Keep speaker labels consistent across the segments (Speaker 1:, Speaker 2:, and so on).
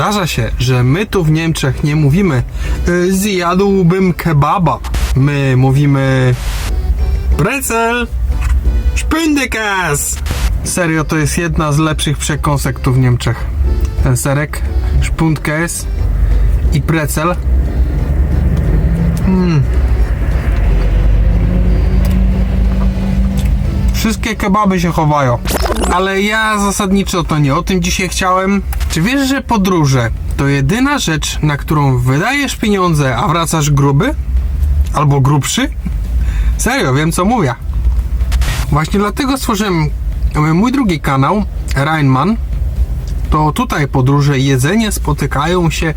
Speaker 1: Zdarza się, że my tu w Niemczech nie mówimy y, zjadłbym kebaba. My mówimy Brezel, Spindekas. Serio, to jest jedna z lepszych przekąsek tu w Niemczech. Ten serek, Spundkäse i precel. Wszystkie kebaby się chowają. Ale ja zasadniczo to nie o tym dzisiaj chciałem. Czy wiesz, że podróże to jedyna rzecz, na którą wydajesz pieniądze, a wracasz gruby? Albo grubszy? Serio, wiem co mówię. Właśnie dlatego stworzyłem mój drugi kanał, Reinman. To tutaj podróże i jedzenie spotykają się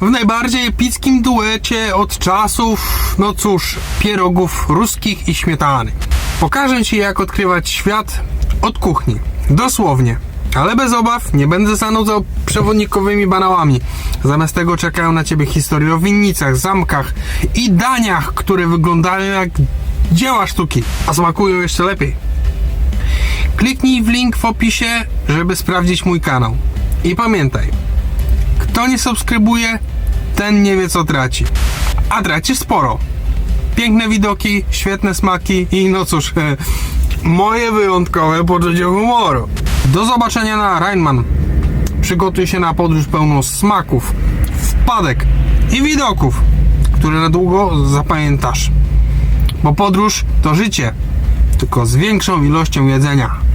Speaker 1: w najbardziej epickim duecie od czasów, no cóż, pierogów ruskich i śmietany. Pokażę Ci, jak odkrywać świat od kuchni. Dosłownie. Ale bez obaw, nie będę zanudzał przewodnikowymi banałami. Zamiast tego czekają na Ciebie historie o winnicach, zamkach i daniach, które wyglądają jak dzieła sztuki, a smakują jeszcze lepiej. Kliknij w link w opisie, żeby sprawdzić mój kanał. I pamiętaj, kto nie subskrybuje, ten nie wie co traci. A tracisz sporo. Piękne widoki, świetne smaki i no cóż, e, moje wyjątkowe poczucie humoru. Do zobaczenia na Rheinman. Przygotuj się na podróż pełną smaków, wpadek i widoków, które na długo zapamiętasz. Bo podróż to życie, tylko z większą ilością jedzenia.